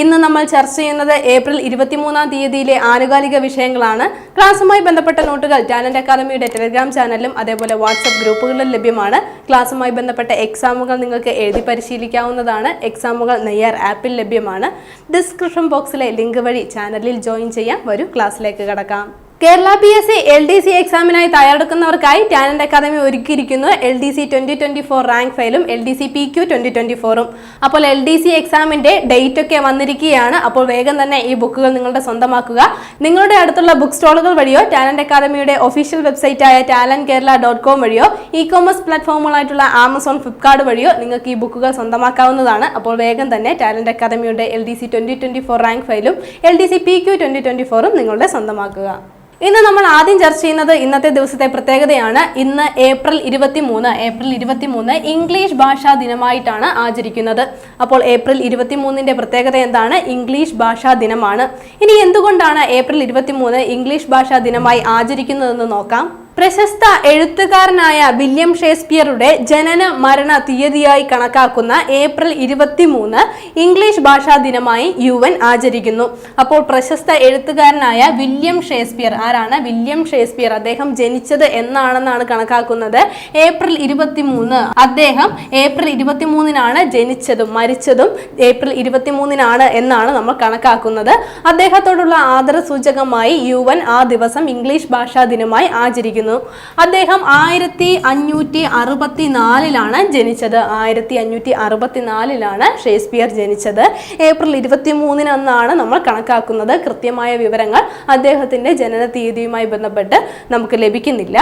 ഇന്ന് നമ്മൾ ചർച്ച ചെയ്യുന്നത് ഏപ്രിൽ ഇരുപത്തിമൂന്നാം തീയതിയിലെ ആനുകാലിക വിഷയങ്ങളാണ്. ക്ലാസ്സുമായി ബന്ധപ്പെട്ട നോട്ടുകൾ ടാലന്റ് അക്കാദമിയുടെ ടെലിഗ്രാം ചാനലിലും അതേപോലെ വാട്സപ്പ് ഗ്രൂപ്പുകളിലും ലഭ്യമാണ്. ക്ലാസ്സുമായി ബന്ധപ്പെട്ട എക്സാമുകൾ നിങ്ങൾക്ക് എഴുതി പരിശീലിക്കാവുന്നതാണ്. എക്സാമുകൾ നെയ്യാർ ആപ്പിൽ ലഭ്യമാണ്. ഡിസ്ക്രിപ്ഷൻ ബോക്സിലെ ലിങ്ക് വഴി ചാനലിൽ ജോയിൻ ചെയ്യാം വരും. ക്ലാസ്സിലേക്ക് കടക്കാം. Kerala P S C L D C എക്സാമിനായി തയ്യാറെടുക്കുന്നവർക്കായി ടാലന്റ് അക്കാദമി ഒരുക്കിയിരിക്കുന്നു. L D C twenty twenty four rank ഫയലും L D C P Q twenty twenty ഫോറും അപ്പോൾ എൽ ഡി സി എക്സാമിന്റെ ഡേറ്റ് ഒക്കെ വന്നിരിക്കുകയാണ്. അപ്പോൾ വേഗം തന്നെ ഈ ബുക്കുകൾ നിങ്ങളുടെ സ്വന്തമാക്കുക. നിങ്ങളുടെ അടുത്തുള്ള ബുക്ക് സ്റ്റോളുകൾ വഴിയോ ടാലന്റ് അക്കാദമിയുടെ ഒഫീഷ്യൽ വെബ്സൈറ്റായ ടാലന്റ് കേരള ഡോട്ട് കോം വഴിയോ ഇ കോമേഴ്സ് പ്ലാറ്റ്ഫോമുകളായിട്ടുള്ള ആമസോൺ ഫ്ലിപ്കാർട്ട് വഴിയോ നിങ്ങൾക്ക് ഈ ബുക്കുകൾ സ്വന്തമാക്കാവുന്നതാണ്. അപ്പോൾ വേഗം തന്നെ ടാലന്റ് അക്കാദമിയുടെ L D C twenty twenty four rank ഫയലും L D C P Q twenty twenty ഫോറും നിങ്ങളുടെ സ്വന്തമാക്കുക. ഇന്ന് നമ്മൾ ആദ്യം ചർച്ച ചെയ്യുന്നത് ഇന്നത്തെ ദിവസത്തെ പ്രത്യേകതയാണ്. ഇന്ന് ഏപ്രിൽ ഇരുപത്തി മൂന്ന് ഏപ്രിൽ ഇരുപത്തി മൂന്ന് ഇംഗ്ലീഷ് ഭാഷാ ദിനമായിട്ടാണ് ആചരിക്കുന്നത്. അപ്പോൾ ഏപ്രിൽ ഇരുപത്തി മൂന്നിന്റെ പ്രത്യേകത എന്താണ്? ഇംഗ്ലീഷ് ഭാഷാ ദിനമാണ്. ഇനി എന്തുകൊണ്ടാണ് ഏപ്രിൽ ഇരുപത്തി മൂന്ന് ഇംഗ്ലീഷ് ഭാഷാ ദിനമായി ആചരിക്കുന്നതെന്ന് നോക്കാം. പ്രശസ്ത എഴുത്തുകാരനായ വില്യം ഷേക്സ്പിയറുടെ ജനന മരണ തീയതിയായി കണക്കാക്കുന്ന ഏപ്രിൽ ഇരുപത്തി മൂന്ന് ഇംഗ്ലീഷ് ഭാഷാ ദിനമായി യു എൻ ആചരിക്കുന്നു. അപ്പോൾ പ്രശസ്ത എഴുത്തുകാരനായ വില്യം ഷേക്സ്പിയർ ആരാണ്? വില്യം ഷേക്സ്പിയർ അദ്ദേഹം ജനിച്ചത് എന്നാണെന്നാണ് കണക്കാക്കുന്നത്. ഏപ്രിൽ ഇരുപത്തി മൂന്ന് അദ്ദേഹം ഏപ്രിൽ ഇരുപത്തി മൂന്നിനാണ് ജനിച്ചതും മരിച്ചതും ഏപ്രിൽ ഇരുപത്തി മൂന്നിനാണ് എന്നാണ് നമ്മൾ കണക്കാക്കുന്നത്. അദ്ദേഹത്തോടുള്ള ആദരസൂചകമായി യു എൻ ആ ദിവസം ഇംഗ്ലീഷ് ഭാഷാ ദിനമായി ആചരിക്കുന്നു. അദ്ദേഹം ആയിരത്തി അഞ്ഞൂറ്റി അറുപത്തി നാലിലാണ് ജനിച്ചത്. ആയിരത്തി അഞ്ഞൂറ്റി അറുപത്തി നാലിലാണ് ഷേക്സ്പിയർ ജനിച്ചത്. ഏപ്രിൽ ഇരുപത്തി മൂന്നിനെന്നാണ് നമ്മൾ കണക്കാക്കുന്നത്. കൃത്യമായ വിവരങ്ങൾ അദ്ദേഹത്തിന്റെ ജനന തീയതിയുമായി ബന്ധപ്പെട്ട് നമുക്ക് ലഭിക്കുന്നില്ല.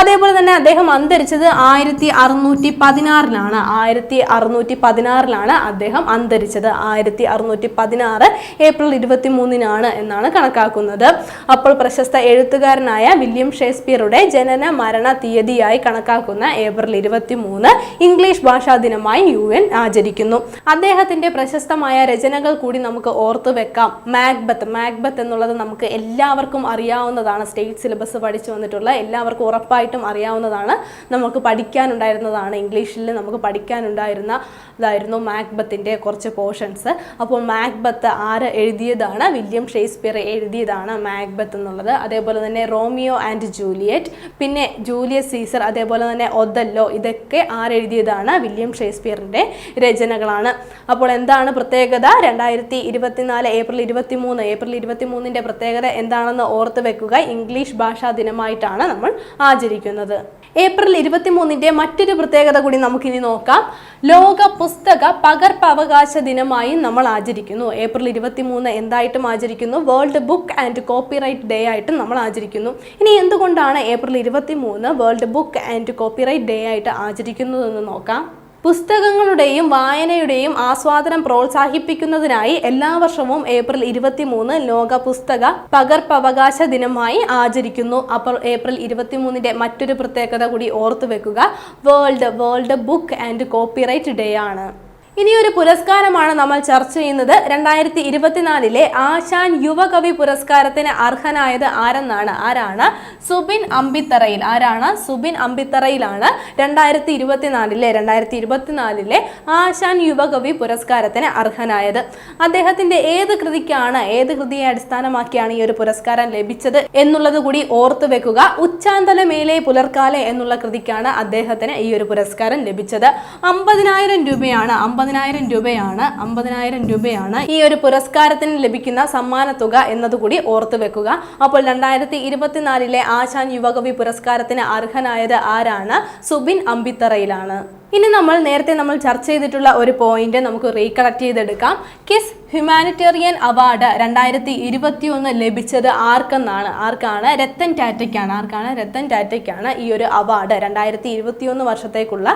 അതേപോലെ തന്നെ അദ്ദേഹം അന്തരിച്ചത് ആയിരത്തി അറുന്നൂറ്റി പതിനാറിലാണ് ആയിരത്തി അറുന്നൂറ്റി പതിനാറിലാണ് അദ്ദേഹം അന്തരിച്ചത്. ആയിരത്തി അറുന്നൂറ്റി പതിനാറ് ഏപ്രിൽ ഇരുപത്തി മൂന്നിനാണ് എന്നാണ് കണക്കാക്കുന്നത്. അപ്പോൾ പ്രശസ്ത എഴുത്തുകാരനായ വില്യം ഷേക്സ്പിയറുടെ ജനന മരണ തീയതിയായി കണക്കാക്കുന്ന ഏപ്രിൽ ഇരുപത്തി മൂന്ന് ഇംഗ്ലീഷ് ഭാഷാ ദിനമായി യു എൻ ആചരിക്കുന്നു. അദ്ദേഹത്തിന്റെ പ്രശസ്തമായ രചനകൾ കൂടി നമുക്ക് ഓർത്തു വെക്കാം. മാക്ബത്ത് മാക്ബത്ത് എന്നുള്ളത് നമുക്ക് എല്ലാവർക്കും അറിയാവുന്നതാണ്. സ്റ്റേറ്റ് സിലബസ് പഠിച്ചു വന്നിട്ടുള്ള എല്ലാവർക്കും ഉറപ്പായിട്ടും അറിയാവുന്നതാണ്. നമുക്ക് പഠിക്കാനുണ്ടായിരുന്നതാണ് ഇംഗ്ലീഷിൽ നമുക്ക് പഠിക്കാനുണ്ടായിരുന്ന ഇതായിരുന്നു മാക്ബത്തിന്റെ കുറച്ച് പോർഷൻസ്. അപ്പോൾ മാക്ബത്ത് ആര് എഴുതിയതാണ്? വില്യം ഷേക്സ്പിയർ എഴുതിയതാണ് മാക്ബത്ത് എന്നുള്ളത്. അതേപോലെ തന്നെ റോമിയോ ആൻഡ് ജൂലിയറ്റ് പിന്നെ ജൂലിയസ് സീസർ അതേപോലെ തന്നെ ഒതല്ലോ ഇതൊക്കെ ആരെഴുതിയതാണ് വില്യം ഷേക്സ്പിയറിന്റെ രചനകളാണ്. അപ്പോൾ എന്താണ് പ്രത്യേകത? രണ്ടായിരത്തി ഇരുപത്തിനാല് ഏപ്രിൽ ഇരുപത്തി മൂന്ന് ഏപ്രിൽ ഇരുപത്തി മൂന്നിന്റെ പ്രത്യേകത എന്താണെന്ന് ഓർത്ത് വെക്കുക. ഇംഗ്ലീഷ് ഭാഷാ ദിനമായിട്ടാണ് നമ്മൾ ആചരിക്കുന്നത്. ഏപ്രിൽ ഇരുപത്തി മൂന്നിന്റെ മറ്റൊരു പ്രത്യേകത കൂടി നമുക്കിനി നോക്കാം. ലോക പുസ്തക പകർപ്പവകാശ ദിനമായി നമ്മൾ ആചരിക്കുന്നു. ഏപ്രിൽ ഇരുപത്തി മൂന്ന് എന്തായിട്ടും ആചരിക്കുന്നു. World book and copyright day ആയിട്ടും നമ്മൾ ആചരിക്കുന്നു. ഇനി എന്തുകൊണ്ടാണ് ഏപ്രിൽ ഇരുപത്തി മൂന്ന് world book and copyright day ആയിട്ട് ആചരിക്കുന്നതെന്ന് നോക്കാം. പുസ്തകങ്ങളുടെയും വായനയുടെയും ആസ്വാദനം പ്രോത്സാഹിപ്പിക്കുന്നതിനായി എല്ലാ വർഷവും ഏപ്രിൽ ഇരുപത്തി മൂന്ന് ലോക പുസ്തക പകർപ്പവകാശ ദിനമായി ആചരിക്കുന്നു. അപ്പോൾ ഏപ്രിൽ ഇരുപത്തി മൂന്നിന്റെ മറ്റൊരു പ്രത്യേകത കൂടി ഓർത്തു വെക്കുക world world book and copyright day ആണ്. ഇനി ഒരു പുരസ്കാരമാണ് നമ്മൾ ചർച്ച ചെയ്യുന്നത്. രണ്ടായിരത്തി ഇരുപത്തിനാലിലെ ആശാൻ യുവകവി പുരസ്കാരത്തിന് അർഹനായത് ആരെന്നാണ്? ആരാണ്? സുബിൻ അമ്പിത്തറയിൽ. ആരാണ്? സുബിൻ അമ്പിത്തറയിലാണ് രണ്ടായിരത്തി ഇരുപത്തിനാലിലെ രണ്ടായിരത്തി ഇരുപത്തിനാലിലെ ആശാൻ യുവകവി പുരസ്കാരത്തിന് അർഹനായത്. അദ്ദേഹത്തിന്റെ ഏത് കൃതിക്കാണ് ഏത് കൃതിയെ അടിസ്ഥാനമാക്കിയാണ് ഈ ഒരു പുരസ്കാരം ലഭിച്ചത് എന്നുള്ളത് കൂടി ഓർത്തു വെക്കുക. ഉച്ചാന്തല മേലെ പുലർക്കാലെ എന്നുള്ള കൃതിക്കാണ് അദ്ദേഹത്തിന് ഈ ഒരു പുരസ്കാരം ലഭിച്ചത്. അമ്പതിനായിരം രൂപയാണ് അമ്പതിനായിരം രൂപയാണ് അമ്പതിനായിരം രൂപയാണ് ഈ ഒരു പുരസ്കാരത്തിന് ലഭിക്കുന്ന സമ്മാന തുക എന്നതുകൂടി ഓർത്തു വെക്കുക. അപ്പോൾ രണ്ടായിരത്തി ഇരുപത്തിനാലിലെ ആശാൻ യുവകവി പുരസ്കാരത്തിന് അർഹനായത് ആരാണ്? സുബിൻ അമ്പിത്തറയിലാണ്. ഇനി നമ്മൾ നേരത്തെ നമ്മൾ ചർച്ച ചെയ്തിട്ടുള്ള ഒരു പോയിന്റ് നമുക്ക് റീകളക്ട് ചെയ്തെടുക്കാം. കിസ് ഹ്യൂമാനിറ്റേറിയൻ അവാർഡ് രണ്ടായിരത്തി ഇരുപത്തി ഒന്ന് ലഭിച്ചത് ആർക്കെന്നാണ്? ആർക്കാണ്? രത്തൻ ടാറ്റയ്ക്കാണ്. ആർക്കാണ്? രത്തൻ ടാറ്റയ്ക്കാണ് ഈ ഒരു അവാർഡ് രണ്ടായിരത്തി ഇരുപത്തി ഒന്ന് വർഷത്തേക്കുള്ള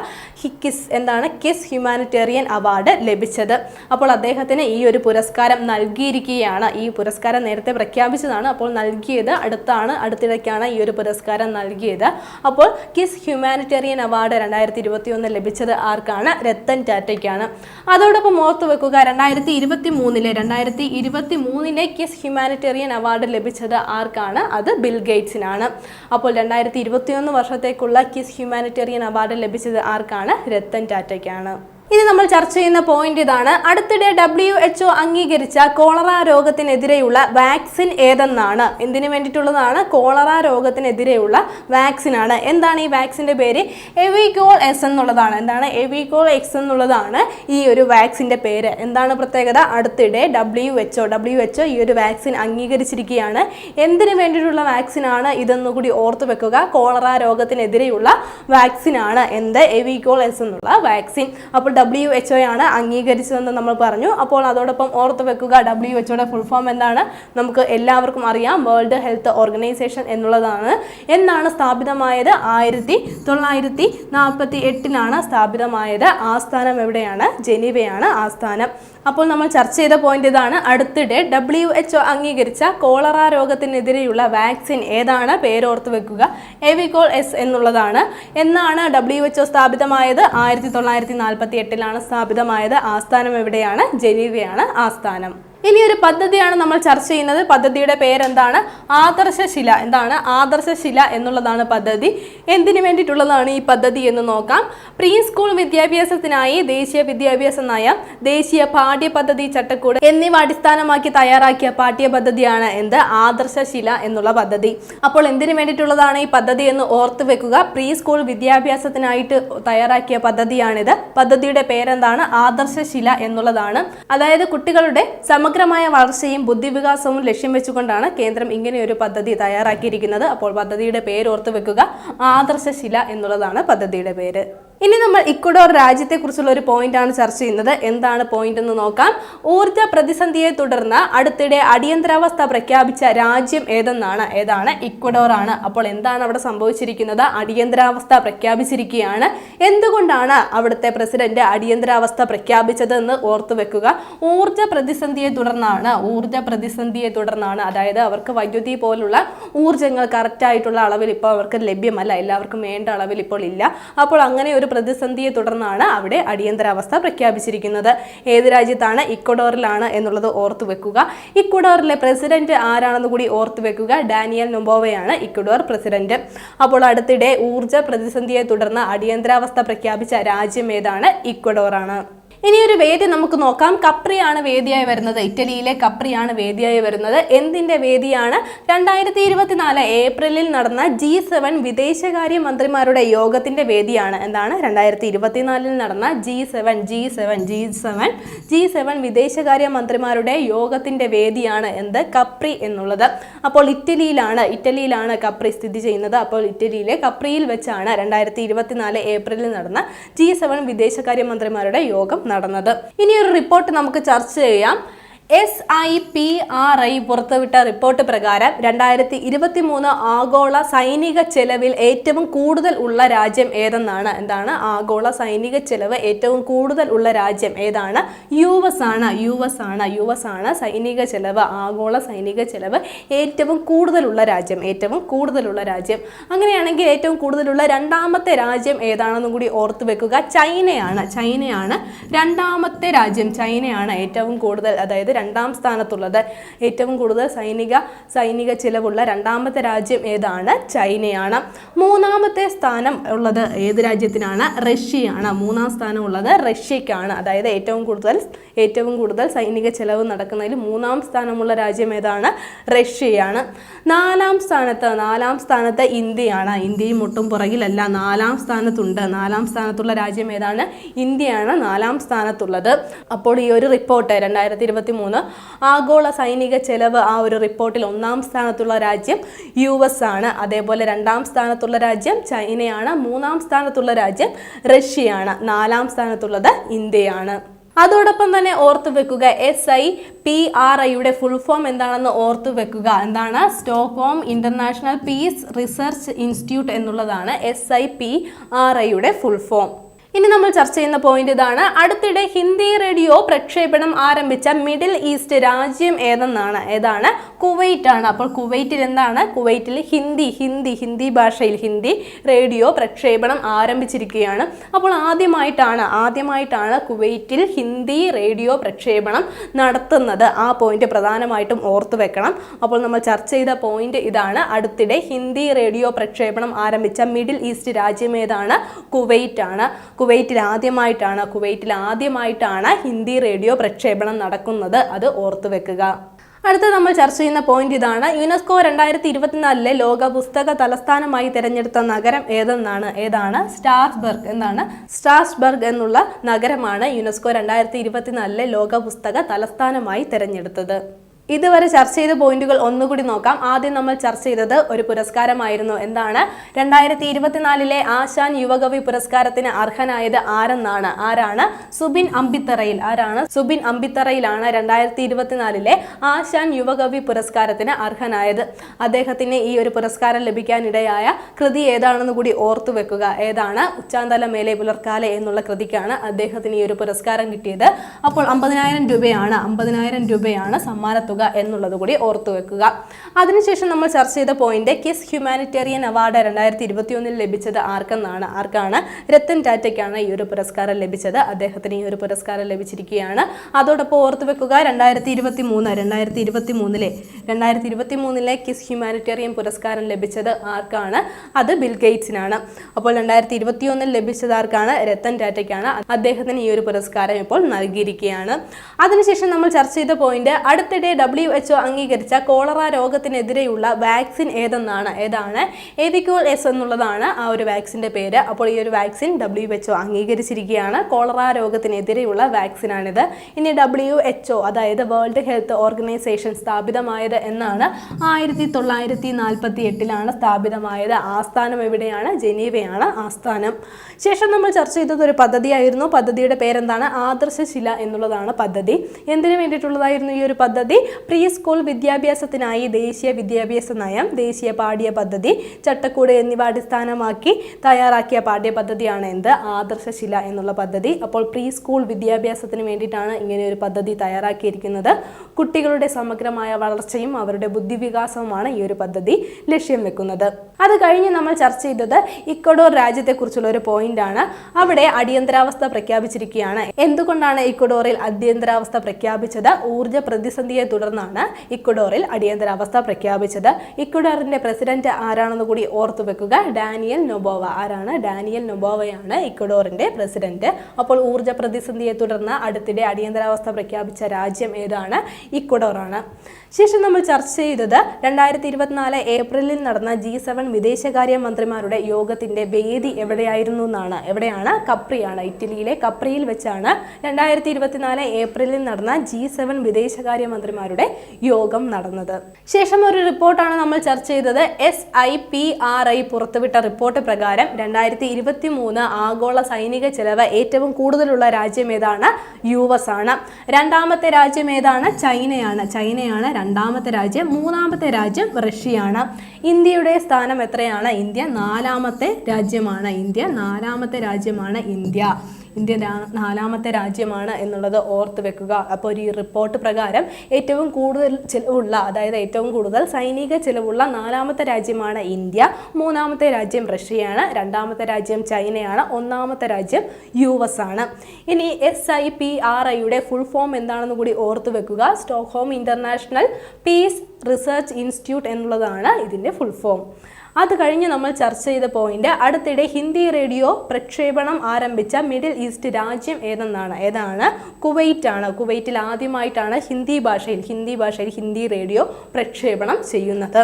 കിസ് എന്താണ്? കിസ് ഹ്യൂമാനിറ്റേറിയൻ അവാർഡ് ലഭിച്ചത്. അപ്പോൾ അദ്ദേഹത്തിന് ഈ ഒരു പുരസ്കാരം നൽകിയിരിക്കുകയാണ്. ഈ പുരസ്കാരം നേരത്തെ പ്രഖ്യാപിച്ചതാണ്. അപ്പോൾ നൽകിയത് അടുത്താണ്. അടുത്തിടയ്ക്കാണ് ഈ ഒരു പുരസ്കാരം നൽകിയത്. അപ്പോൾ കിസ് ഹ്യൂമാനിറ്റേറിയൻ അവാർഡ് രണ്ടായിരത്തി ഇരുപത്തി ഒന്ന് ലഭിച്ചത് ആർക്കാണ്? രത്തൻ ടാറ്റയ്ക്കാണ്. അതോടൊപ്പം ഓർത്തു വെക്കുക രണ്ടായിരത്തി ഇരുപത്തി മൂന്നിലെ രണ്ടായിരത്തി ഇരുപത്തി മൂന്നിലെ കിസ് ഹ്യൂമാനിറ്റേറിയൻ അവാർഡ് ലഭിച്ചത് ആർക്കാണ്? അത് ബിൽ ഗേറ്റ്സിനാണ്. അപ്പോൾ രണ്ടായിരത്തി ഇരുപത്തിയൊന്ന് വർഷത്തേക്കുള്ള കിസ് ഹ്യൂമാനിറ്റേറിയൻ അവാർഡ് ലഭിച്ചത് ആർക്കാണ്? രത്തൻ ടാറ്റയ്ക്കാണ്. ഇനി നമ്മൾ ചർച്ച ചെയ്യുന്ന പോയിന്റ് ഇതാണ്. അടുത്തിടെ ഡബ്ല്യു എച്ച്ഒ അംഗീകരിച്ച കോളറ രോഗത്തിനെതിരെയുള്ള വാക്സിൻ ഏതെന്നാണ്? എന്തിനു വേണ്ടിയിട്ടുള്ളതാണ്? കോളറ രോഗത്തിനെതിരെയുള്ള വാക്സിനാണ് എന്താണ് ഈ വാക്സിന്റെ പേര്? എവിഗോൾ എസ് എന്നുള്ളതാണ്. എന്താണ് എവിഗോൾ എക്സ് എന്നുള്ളതാണ് ഈ ഒരു വാക്സിന്റെ പേര്. എന്താണ് പ്രത്യേകത? അടുത്തിടെ ഡബ്ല്യു എച്ച്ഒ ഡബ്ല്യു എച്ച്ഒ ഈ ഒരു വാക്സിൻ അംഗീകരിച്ചിരിക്കുകയാണ്. എന്തിനു വേണ്ടിയിട്ടുള്ള വാക്സിൻ ആണ് ഇതെന്ന് ഓർത്തു വെക്കുക. കോളറ രോഗത്തിനെതിരെയുള്ള വാക്സിനാണ് എന്ത്? എവിഗോൾ എസ് എന്നുള്ള വാക്സിൻ. അപ്പോൾ ഡബ്ല്യു എച്ച് ആണ് അംഗീകരിച്ചതെന്ന് നമ്മൾ പറഞ്ഞു. അപ്പോൾ അതോടൊപ്പം ഓർത്ത് വെക്കുക ഡബ്ല്യു എച്ച്ഒയുടെ ഫുൾ ഫോം എന്താണ്? നമുക്ക് എല്ലാവർക്കും അറിയാം വേൾഡ് ഹെൽത്ത് ഓർഗനൈസേഷൻ എന്നുള്ളതാണ്. എന്നാണ് സ്ഥാപിതമായത്? ആയിരത്തി തൊള്ളായിരത്തി നാൽപ്പത്തി എട്ടിലാണ് സ്ഥാപിതമായത്. ആസ്ഥാനം എവിടെയാണ്? ജനീവയാണ് ആസ്ഥാനം. അപ്പോൾ നമ്മൾ ചർച്ച ചെയ്ത പോയിന്റ് ഇതാണ്. അടുത്തിടെ ഡബ്ല്യു എച്ച് അംഗീകരിച്ച കോളറ രോഗത്തിനെതിരെയുള്ള വാക്സിൻ ഏതാണ്? പേരോർത്ത് വെക്കുക. എവികോൾ എസ് എന്നുള്ളതാണ്. എന്നാണ് ഡബ്ല്യു എച്ച് സ്ഥാപിതമായത്? ആയിരത്തി തൊള്ളായിരത്തി നാൽപ്പത്തി എട്ടിലാണ് സ്ഥാപിതമായത്. ആസ്ഥാനം എവിടെയാണ്? ജനീവയാണ് ആസ്ഥാനം. ഇനി ഒരു പദ്ധതിയാണ് നമ്മൾ ചർച്ച ചെയ്യുന്നത്. പദ്ധതിയുടെ പേരെന്താണ്? ആദർശശില. എന്താണ്? ആദർശശില എന്നുള്ളതാണ് പദ്ധതി. എന്തിനു വേണ്ടിയിട്ടുള്ളതാണ് ഈ പദ്ധതി എന്ന് നോക്കാം. പ്രീ സ്കൂൾ വിദ്യാഭ്യാസത്തിനായി ദേശീയ വിദ്യാഭ്യാസ നയം ദേശീയ പാഠ്യപദ്ധതി ചട്ടക്കൂട് എന്നിവ അടിസ്ഥാനമാക്കി തയ്യാറാക്കിയ പാഠ്യപദ്ധതിയാണ് എന്ത്? ആദർശശില എന്നുള്ള പദ്ധതി. അപ്പോൾ എന്തിനു വേണ്ടിയിട്ടുള്ളതാണ് ഈ പദ്ധതി എന്ന് ഓർത്തു വെക്കുക. പ്രീ സ്കൂൾ വിദ്യാഭ്യാസത്തിനായിട്ട് തയ്യാറാക്കിയ പദ്ധതിയാണിത്. പദ്ധതിയുടെ പേരെന്താണ്? ആദർശശില എന്നുള്ളതാണ്. അതായത് കുട്ടികളുടെ സമഗ്രമായ വളർച്ചയും ബുദ്ധിവികാസവും ലക്ഷ്യം വെച്ചുകൊണ്ടാണ് കേന്ദ്രം ഇങ്ങനെയൊരു പദ്ധതി തയ്യാറാക്കിയിരിക്കുന്നത്. അപ്പോൾ പദ്ധതിയുടെ പേര് ഓർത്തു വെക്കുക. ആദർശശില എന്നുള്ളതാണ് പദ്ധതിയുടെ പേര്. ഇനി നമ്മൾ ഇക്വഡോർ രാജ്യത്തെക്കുറിച്ചുള്ള ഒരു പോയിന്റ് ആണ് ചർച്ച ചെയ്യുന്നത്. എന്താണ് പോയിന്റ് എന്ന് നോക്കാം. ഊർജ പ്രതിസന്ധിയെ തുടർന്ന് അടുത്തിടെ അടിയന്തരാവസ്ഥ പ്രഖ്യാപിച്ച രാജ്യം ഏതെന്നാണ്? ഏതാണ്? ഇക്വഡോർ ആണ്. അപ്പോൾ എന്താണ് അവിടെ സംഭവിച്ചിരിക്കുന്നത്? അടിയന്തരാവസ്ഥ പ്രഖ്യാപിച്ചിരിക്കുകയാണ്. എന്തുകൊണ്ടാണ് അവിടുത്തെ പ്രസിഡന്റ് അടിയന്തരാവസ്ഥ പ്രഖ്യാപിച്ചത് എന്ന് ഓർത്തു വെക്കുക. ഊർജ പ്രതിസന്ധിയെ തുടർന്നാണ് ഊർജ പ്രതിസന്ധിയെ തുടർന്നാണ് അതായത് അവർക്ക് വൈദ്യുതി പോലുള്ള ഊർജങ്ങൾ കറക്റ്റായിട്ടുള്ള അളവിൽ ഇപ്പോൾ അവർക്ക് ലഭ്യമല്ല. എല്ലാവർക്കും വേണ്ട അളവിൽ ഇപ്പോൾ ഇല്ല. അപ്പോൾ അങ്ങനെ ഒരു പ്രതിസന്ധിയെ തുടർന്നാണ് അവിടെ അടിയന്തരാവസ്ഥ പ്രഖ്യാപിച്ചിരിക്കുന്നത്. ഏത് രാജ്യത്താണ് ഇക്വഡോറിലാണ് എന്നുള്ളത് ഓർത്തു വെക്കുക. ഇക്വഡോറിലെ പ്രസിഡന്റ് ആരാണെന്ന് കൂടി ഓർത്തു വെക്കുക. ഡാനിയൽ നൊബോവയാണ് ഇക്വഡോർ പ്രസിഡന്റ്. അപ്പോൾ അടുത്തിടെ ഊർജ പ്രതിസന്ധിയെ തുടർന്ന് അടിയന്തരാവസ്ഥ പ്രഖ്യാപിച്ച രാജ്യം ഏതാണ്? ഇക്വഡോറാണ്. ഇനി ഒരു വേദി നമുക്ക് നോക്കാം. കപ്രിയാണ് വേദിയായി വരുന്നത്. ഇറ്റലിയിലെ കപ്രിയാണ് വേദിയായി വരുന്നത്. എന്തിന്റെ വേദിയാണ്? രണ്ടായിരത്തി ഇരുപത്തിനാല് ഏപ്രിലിൽ നടന്ന ജി സെവൻ വിദേശകാര്യ മന്ത്രിമാരുടെ യോഗത്തിന്റെ വേദിയാണ്. എന്താണ്? രണ്ടായിരത്തി ഇരുപത്തിനാലിൽ നടന്ന G seven G seven G seven G seven വിദേശകാര്യ മന്ത്രിമാരുടെ യോഗത്തിന്റെ വേദിയാണ് എന്ത്? കപ്രി എന്നുള്ളത്. അപ്പോൾ ഇറ്റലിയിലാണ് ഇറ്റലിയിലാണ് കപ്രി സ്ഥിതി ചെയ്യുന്നത്. അപ്പോൾ ഇറ്റലിയിലെ കപ്രിയിൽ വെച്ചാണ് രണ്ടായിരത്തി ഇരുപത്തിനാല് ഏപ്രിലിൽ നടന്ന ജി സെവൻ വിദേശകാര്യ മന്ത്രിമാരുടെ യോഗം നടന്നത്. ഇനി ഒരു റിപ്പോർട്ട് നമുക്ക് ചർച്ച ചെയ്യാം. S I P R I പുറത്തുവിട്ട റിപ്പോർട്ട് പ്രകാരം രണ്ടായിരത്തി ഇരുപത്തി മൂന്ന് ആഗോള സൈനിക ചെലവിൽ ഏറ്റവും കൂടുതൽ ഉള്ള രാജ്യം ഏതെന്നാണ്? എന്താണ്? ആഗോള സൈനിക ചെലവ് ഏറ്റവും കൂടുതൽ ഉള്ള രാജ്യം ഏതാണ്? യു എസ് ആണ്. യു എസ് ആണ്. യു എസ് ആണ് സൈനിക ചെലവ്. ആഗോള സൈനിക ചെലവ് ഏറ്റവും കൂടുതലുള്ള രാജ്യം. ഏറ്റവും കൂടുതലുള്ള രാജ്യം. അങ്ങനെയാണെങ്കിൽ ഏറ്റവും കൂടുതലുള്ള രണ്ടാമത്തെ രാജ്യം ഏതാണെന്നും കൂടി ഓർത്തു വെക്കുക. ചൈനയാണ്. ചൈനയാണ് രണ്ടാമത്തെ രാജ്യം. ചൈനയാണ് ഏറ്റവും കൂടുതൽ അതായത് രണ്ടാം സ്ഥാനത്തുള്ളത്. ഏറ്റവും കൂടുതൽ സൈനിക സൈനിക ചിലവുള്ള രണ്ടാമത്തെ രാജ്യം ഏതാണ്? ചൈനയാണ്. മൂന്നാമത്തെ സ്ഥാനം ഉള്ളത് ഏത് രാജ്യത്തിനാണ്? റഷ്യയാണ്. മൂന്നാം സ്ഥാനമുള്ളത് റഷ്യക്കാണ്. അതായത് ഏറ്റവും കൂടുതൽ ഏറ്റവും കൂടുതൽ സൈനിക ചിലവ് നടക്കുന്നതിൽ മൂന്നാം സ്ഥാനമുള്ള രാജ്യം ഏതാണ്? റഷ്യയാണ്. നാലാം സ്ഥാനത്ത് നാലാം സ്ഥാനത്ത് ഇന്ത്യയാണ്. ഇന്ത്യയും ഒട്ടും പുറകിലല്ല. നാലാം സ്ഥാനത്തുണ്ട്. നാലാം സ്ഥാനത്തുള്ള രാജ്യം ഏതാണ്? ഇന്ത്യയാണ് നാലാം സ്ഥാനത്തുള്ളത്. അപ്പോൾ ഈ ഒരു റിപ്പോർട്ട് രണ്ടായിരത്തി ഇരുപത്തി മൂന്ന് ആഗോള സൈനിക ചെലവ് ആ ഒരു റിപ്പോർട്ടിൽ ഒന്നാം സ്ഥാനത്തുള്ള രാജ്യം യു എസ് ആണ്. അതേപോലെ രണ്ടാം സ്ഥാനത്തുള്ള രാജ്യം ചൈനയാണ്. മൂന്നാം സ്ഥാനത്തുള്ള രാജ്യം റഷ്യയാണ്. നാലാം സ്ഥാനത്തുള്ളത് ഇന്ത്യയാണ്. അതോടൊപ്പം തന്നെ ഓർത്തു വെക്കുക എസ് ഐ പി ആർ ഐയുടെ ഫുൾ ഫോം എന്താണെന്ന് ഓർത്തു വെക്കുക. എന്താണ്? Stockholm International Peace Research Institute എന്നുള്ളതാണ് എസ് ഐ പി ആർ ഐയുടെ ഫുൾ ഫോം. ഇനി നമ്മൾ ചർച്ച ചെയ്യുന്ന പോയിന്റ് ഇതാണ്. അടുത്തിടെ ഹിന്ദി റേഡിയോ പ്രക്ഷേപണം ആരംഭിച്ച മിഡിൽ ഈസ്റ്റ് രാജ്യം ഏതെന്നാണ്? ഏതാണ്? കുവൈറ്റ് ആണ് അപ്പോൾ കുവൈറ്റിൽ എന്താണ്? കുവൈറ്റിൽ ഹിന്ദി ഹിന്ദി ഹിന്ദി ഭാഷയിൽ ഹിന്ദി റേഡിയോ പ്രക്ഷേപണം ആരംഭിച്ചിരിക്കുകയാണ്. അപ്പോൾ ആദ്യമായിട്ടാണ് ആദ്യമായിട്ടാണ് കുവൈറ്റിൽ ഹിന്ദി റേഡിയോ പ്രക്ഷേപണം നടത്തുന്നത്. ആ പോയിന്റ് പ്രധാനമായിട്ടും ഓർത്തു വെക്കണം. അപ്പോൾ നമ്മൾ ചർച്ച ചെയ്ത പോയിന്റ് ഇതാണ്. അടുത്തിടെ ഹിന്ദി റേഡിയോ പ്രക്ഷേപണം ആരംഭിച്ച മിഡിൽ ഈസ്റ്റ് രാജ്യം ഏതാണ്? കുവൈറ്റ് ആണ് കുവൈറ്റിൽ ആദ്യമായിട്ടാണ് കുവൈറ്റിൽ ആദ്യമായിട്ടാണ് ഹിന്ദി റേഡിയോ പ്രക്ഷേപണം നടക്കുന്നത്. അത് ഓർത്തു വെക്കുക. അടുത്ത നമ്മൾ ചർച്ച ചെയ്യുന്ന പോയിന്റ് ഇതാണ്. യുനെസ്കോ രണ്ടായിരത്തി ഇരുപത്തിനാലിലെ ലോക പുസ്തക തലസ്ഥാനമായി തിരഞ്ഞെടുത്ത നഗരം ഏതെന്നാണ്? ഏതാണ്? സ്റ്റാർസ്ബർഗ് എന്നാണ്. സ്റ്റാർസ്ബർഗ് എന്നുള്ള നഗരമാണ് യുനെസ്കോ രണ്ടായിരത്തി ഇരുപത്തിനാലിലെ ലോക പുസ്തക തലസ്ഥാനമായി തിരഞ്ഞെടുത്തത്. ഇതുവരെ ചർച്ച ചെയ്ത പോയിന്റുകൾ ഒന്നുകൂടി നോക്കാം. ആദ്യം നമ്മൾ ചർച്ച ചെയ്തത് ഒരു പുരസ്കാരമായിരുന്നു. എന്താണ്? രണ്ടായിരത്തി ഇരുപത്തിനാലിലെ ആശാൻ യുവകവി പുരസ്കാരത്തിന് അർഹനായത് ആരെന്നാണ്? ആരാണ്? സുബിൻ അമ്പിത്തറയിൽ. ആരാണ്? സുബിൻ അമ്പിത്തറയിലാണ് രണ്ടായിരത്തി ഇരുപത്തിനാലിലെ ആശാൻ യുവകവി പുരസ്കാരത്തിന് അർഹനായത്. അദ്ദേഹത്തിന് ഈ ഒരു പുരസ്കാരം ലഭിക്കാനിടയായ കൃതി ഏതാണെന്ന് കൂടി ഓർത്തു വെക്കുക. ഏതാണ്? ഉച്ചാന്തല മേലെ പുലർക്കാലെ എന്നുള്ള കൃതിക്കാണ് അദ്ദേഹത്തിന് ഈ ഒരു പുരസ്കാരം കിട്ടിയത്. അപ്പോൾ അമ്പതിനായിരം രൂപയാണ് അമ്പതിനായിരം രൂപയാണ് സമ്മാനത്തുക എന്നുള്ളത് കൂടി ഓർത്തു വെക്കുക. അതിനുശേഷം നമ്മൾ ചർച്ച ചെയ്ത പോയിന്റ് കിസ് ഹ്യൂമാനിറ്റേറിയൻ അവാർഡ് രണ്ടായിരത്തി ഇരുപത്തിയൊന്നിൽ ലഭിച്ചത് ആർക്കെന്നാണ്? ആർക്കാണ്? രത്തൻ ടാറ്റയ്ക്കാണ് ഈ ഒരു പുരസ്കാരം ലഭിച്ചത്. അദ്ദേഹത്തിന് ഈ ഒരു പുരസ്കാരം ലഭിച്ചിരിക്കുകയാണ്. അതോടൊപ്പം ഓർത്തു വെക്കുക രണ്ടായിരത്തി ഇരുപത്തി മൂന്ന് രണ്ടായിരത്തി ഇരുപത്തി മൂന്നിലെ രണ്ടായിരത്തി ഇരുപത്തി മൂന്നിലെ കിസ് ഹ്യൂമാനിറ്റേറിയൻ പുരസ്കാരം ലഭിച്ചത് ആർക്കാണ്? അത് ബിൽ ഗേറ്റ്സിനാണ്. അപ്പോൾ രണ്ടായിരത്തി ഇരുപത്തിയൊന്നിൽ ലഭിച്ചത് ആർക്കാണ്? രത്തൻ ടാറ്റയ്ക്കാണ്. അദ്ദേഹത്തിന് ഈ ഒരു പുരസ്കാരം ഇപ്പോൾ നൽകിയിരിക്കുകയാണ്. അതിനുശേഷം നമ്മൾ ചർച്ച ചെയ്ത പോയിന്റ് അടുത്തിടെ ഡബ്ല്യു എച്ച്ഒ അംഗീകരിച്ച കോളറ രോഗത്തിനെതിരെയുള്ള വാക്സിൻ ഏതെന്നാണ്? ഏതാണ്? എവിക്യൂൾ എസ് എന്നുള്ളതാണ് ആ ഒരു വാക്സിന്റെ പേര്. അപ്പോൾ ഈ ഒരു വാക്സിൻ ഡബ്ല്യു എച്ച്ഒ അംഗീകരിച്ചിരിക്കുകയാണ്. കോളറ രോഗത്തിനെതിരെയുള്ള വാക്സിനാണിത്. ഇനി ഡബ്ല്യു എച്ച്ഒ അതായത് വേൾഡ് ഹെൽത്ത് ഓർഗനൈസേഷൻ സ്ഥാപിതമായത് എന്നാണ് ആയിരത്തി തൊള്ളായിരത്തി നാൽപ്പത്തി എട്ടിലാണ് സ്ഥാപിതമായത്. ആസ്ഥാനം എവിടെയാണ്? ജനീവയാണ് ആസ്ഥാനം. ശേഷം നമ്മൾ ചർച്ച ചെയ്തത് ഒരു പദ്ധതിയായിരുന്നു. പദ്ധതിയുടെ പേരെന്താണ്? ആദർശശില എന്നുള്ളതാണ് പദ്ധതി. എന്തിനു വേണ്ടിയിട്ടുള്ളതായിരുന്നു ഈ ഒരു പദ്ധതി? പ്രീ സ്കൂൾ വിദ്യാഭ്യാസത്തിനായി ദേശീയ വിദ്യാഭ്യാസ നയം ദേശീയ പാഠ്യ പദ്ധതി ചട്ടക്കൂട് എന്നിവ അടിസ്ഥാനമാക്കി തയ്യാറാക്കിയ പാഠ്യപദ്ധതിയാണ് എന്ത്? ആദർശശില എന്നുള്ള പദ്ധതി. അപ്പോൾ പ്രീ സ്കൂൾ വിദ്യാഭ്യാസത്തിന് വേണ്ടിയിട്ടാണ് ഇങ്ങനെ ഒരു പദ്ധതി തയ്യാറാക്കിയിരിക്കുന്നത്. കുട്ടികളുടെ സമഗ്രമായ വളർച്ചയും അവരുടെ ബുദ്ധിവികാസവുമാണ് ഈ ഒരു പദ്ധതി ലക്ഷ്യം വെക്കുന്നത്. അത് കഴിഞ്ഞ് നമ്മൾ ചർച്ച ചെയ്തത് ഇക്വഡോർ രാജ്യത്തെക്കുറിച്ചുള്ള ഒരു പോയിന്റ് ആണ്. അവിടെ അടിയന്തരാവസ്ഥ പ്രഖ്യാപിച്ചിരിക്കുകയാണ്. എന്തുകൊണ്ടാണ് ഇക്വഡോറിൽ അടിയന്തരാവസ്ഥ പ്രഖ്യാപിച്ചത്? ഊർജ പ്രതിസന്ധിയെ തുടർന്നാണ് ഇക്വഡോറിൽ അടിയന്തരാവസ്ഥ പ്രഖ്യാപിച്ചത്. ഇക്വഡോറിന്റെ പ്രസിഡന്റ് ആരാണെന്ന് കൂടി ഓർത്തു വെക്കുക. Daniel Noboa. ആരാണ്? ഡാനിയൽ നൊബോവയാണ് ഇക്വഡോറിന്റെ പ്രസിഡന്റ്. അപ്പോൾ ഊർജ പ്രതിസന്ധിയെ തുടർന്ന് അടുത്തിടെ അടിയന്തരാവസ്ഥ പ്രഖ്യാപിച്ച രാജ്യം ഏതാണ്? ഇക്വഡോറാണ്. ശേഷം നമ്മൾ ചർച്ച ചെയ്തത് രണ്ടായിരത്തി ഇരുപത്തിനാല് ഏപ്രിലിൽ നടന്ന ജി സെവൻ വിദേശകാര്യ മന്ത്രിമാരുടെ യോഗത്തിന്റെ വേദി എവിടെയായിരുന്നു എന്നാണ്. എവിടെയാണ്? കപ്രിയാണ്. ഇറ്റലിയിലെ കപ്രിയിൽ വെച്ചാണ്. രണ്ടായിരത്തി ഇരുപത്തിനാല് ഏപ്രിലിൽ നടന്ന ജി സെവൻ വിദേശകാര്യ മന്ത്രിമാരുടെ യോഗം നടന്നത്. ശേഷം ഒരു റിപ്പോർട്ടാണ് നമ്മൾ ചർച്ച ചെയ്തത്. S I P R I പുറത്തുവിട്ട റിപ്പോർട്ട് പ്രകാരം രണ്ടായിരത്തി ഇരുപത്തി മൂന്ന് ആഗോള സൈനിക ചെലവ് ഏറ്റവും കൂടുതലുള്ള രാജ്യം ഏതാണ്? യു എസ് ആണ്. രണ്ടാമത്തെ രാജ്യം ഏതാണ്? ചൈനയാണ്. ചൈനയാണ് രണ്ടാമത്തെ രാജ്യം. മൂന്നാമത്തെ രാജ്യം റഷ്യയാണ്. ഇന്ത്യയുടെ സ്ഥാനം എത്രയാണ്? ഇന്ത്യ നാലാമത്തെ രാജ്യമാണ്. ഇന്ത്യ നാലാമത്തെ രാജ്യമാണ് ഇന്ത്യ. ഇന്ത്യ നാലാമത്തെ രാജ്യമാണ് എന്നുള്ളത് ഓർത്ത് വെക്കുക. അപ്പോൾ ഈ റിപ്പോർട്ട് പ്രകാരം ഏറ്റവും കൂടുതൽ ചിലവുള്ള അതായത് ഏറ്റവും കൂടുതൽ സൈനിക ചിലവുള്ള നാലാമത്തെ രാജ്യമാണ് ഇന്ത്യ. മൂന്നാമത്തെ രാജ്യം റഷ്യയാണ്. രണ്ടാമത്തെ രാജ്യം ചൈനയാണ്. ഒന്നാമത്തെ രാജ്യം യു എസ് ആണ്. ഇനി എസ് ഐ പി ആർ ഐയുടെ ഫുൾ ഫോം എന്താണെന്ന് കൂടി ഓർത്ത് വെക്കുക. Stockholm International Peace Research Institute എന്നുള്ളതാണ് ഇതിന്റെ ഫുൾ ഫോം അത് കഴിഞ്ഞ് നമ്മൾ ചർച്ച ചെയ്ത പോയിന്റ് അടുത്തിടെ ഹിന്ദി റേഡിയോ പ്രക്ഷേപണം ആരംഭിച്ച മിഡിൽ ഈസ്റ്റ് രാജ്യം ഏതെന്നാണ്? ഏതാണ്? കുവൈറ്റ് ആണ് കുവൈറ്റിൽ ആദ്യമായിട്ടാണ് ഹിന്ദി ഭാഷയിൽ ഹിന്ദി ഭാഷയിൽ ഹിന്ദി റേഡിയോ പ്രക്ഷേപണം ചെയ്യുന്നത്.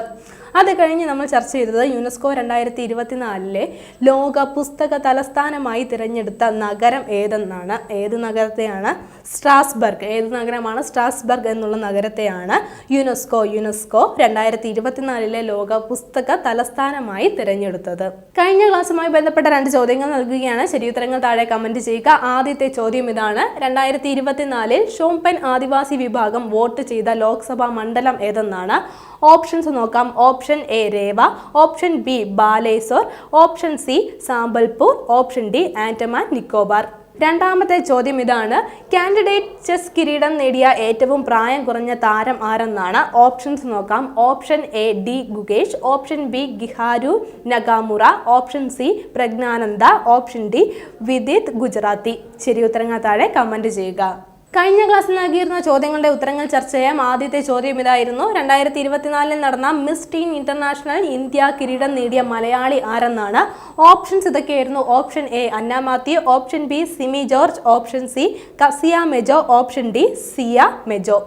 അത് കഴിഞ്ഞ് നമ്മൾ ചർച്ച ചെയ്തത് യുനെസ്കോ രണ്ടായിരത്തി ഇരുപത്തിനാലിലെ ലോക പുസ്തക തലസ്ഥാനമായി തിരഞ്ഞെടുത്ത നഗരം ഏതെന്നാണ്? ഏത് നഗരത്തെയാണ്? സ്ട്രാസ്ബർഗ്. ഏത് നഗരമാണ് സ്ട്രാസ്ബർഗ് എന്നുള്ള നഗരത്തെയാണ് യുനെസ്കോ യുനെസ്കോ രണ്ടായിരത്തി ഇരുപത്തിനാലിലെ ലോക പുസ്തക തലസ്ഥാനമായി തിരഞ്ഞെടുത്തത്. കഴിഞ്ഞ ക്ലാസ്സുമായി ബന്ധപ്പെട്ട രണ്ട് ചോദ്യങ്ങൾ നൽകുകയാണ്. ശരിയുത്തരങ്ങൾ താഴെ കമന്റ് ചെയ്യുക. ആദ്യത്തെ ചോദ്യം ഇതാണ്. രണ്ടായിരത്തി ഇരുപത്തിനാലിൽ ഷോംപെൻ ആദിവാസി വിഭാഗം വോട്ട് ചെയ്ത ലോക്സഭാ മണ്ഡലം ഏതെന്നാണ്? ഓപ്ഷൻസ് നോക്കാം. Option A Rewa option B Balasore option C Sambalpur option D Andaman Nicobar. രണ്ടാമത്തെ ചോദ്യം ഇതാണ്. കാൻഡിഡേറ്റ് ചെസ് കിരീടം നേടിയ ഏറ്റവും പ്രായം കുറഞ്ഞ താരം ആരെന്നാണ്? ഓപ്ഷൻസ് നോക്കാം. Option A D Gukesh option B Hikaru Nakamura option C Praggnanandhaa option D Vidit Gujrathi. ശരി ഉത്തരങ്ങൾ താഴെ കമന്റ് ചെയ്യുക. കഴിഞ്ഞ ക്ലാസ്സിൽ നൽകിയിരുന്ന ചോദ്യങ്ങളുടെ ഉത്തരങ്ങൾ ചർച്ച ചെയ്യാം. ആദ്യത്തെ ചോദ്യം ഇതായിരുന്നു. രണ്ടായിരത്തി ഇരുപത്തിനാലിൽ നടന്ന മിസ് ടീൻ ഇന്റർനാഷണൽ ഇന്ത്യ കിരീടം നേടിയ മലയാളി ആരെന്നാണ്? ഓപ്ഷൻസ് ഇതൊക്കെയായിരുന്നു. Option A Anna Mathew option B Simi George option C Kasiya Mejo option D Siya Mejo.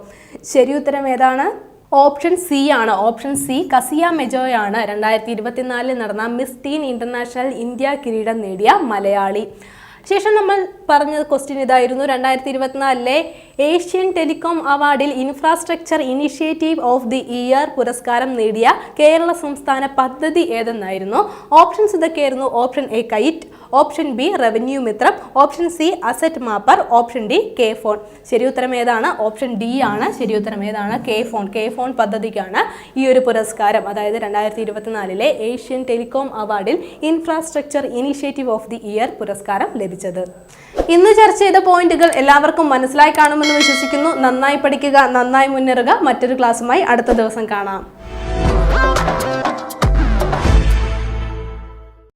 ശരി ഉത്തരം ഏതാണ്? ഓപ്ഷൻ സി ആണ്. ഓപ്ഷൻ സി കസിയ മെജോയാണ്. രണ്ടായിരത്തി ഇരുപത്തിനാലിൽ നടന്ന മിസ് ടീൻ ഇന്റർനാഷണൽ ഇന്ത്യ കിരീടം നേടിയ മലയാളി. ശേഷം നമ്മൾ പറഞ്ഞ ക്വസ്റ്റ്യൻ ഇതായിരുന്നു. രണ്ടായിരത്തി ഇരുപത്തിനാലിലെ Asian telecom അവാർഡിൽ infrastructure initiative of the year പുരസ്കാരം നേടിയ കേരള സംസ്ഥാന പദ്ധതി ഏതെന്നായിരുന്നു? ഓപ്ഷൻസ് ഇതൊക്കെയായിരുന്നു. Option A KITE option B revenue Mithram option C asset mapper option D K FON. ശരി ഉത്തരം ഏതാണ്? ഓപ്ഷൻ ഡി ആണ്. ശരി ഉത്തരം ഏതാണ്? K phone. കെ ഫോൺ പദ്ധതിക്കാണ് ഈ ഒരു പുരസ്കാരം. അതായത് രണ്ടായിരത്തി ഇരുപത്തിനാലിലെ Asian telecom അവാർഡിൽ infrastructure initiative of the year പുരസ്കാരം ലഭിച്ചത്. ഇന്ന് ചർച്ച ചെയ്ത പോയിന്റുകൾ എല്ലാവർക്കും മനസ്സിലായി കാണുമെന്ന് വിശ്വസിക്കുന്നു. നന്നായി പഠിക്കുക നന്നായി മുന്നേറുക. മറ്റൊരു ക്ലാസ്സുമായി അടുത്ത ദിവസം കാണാം.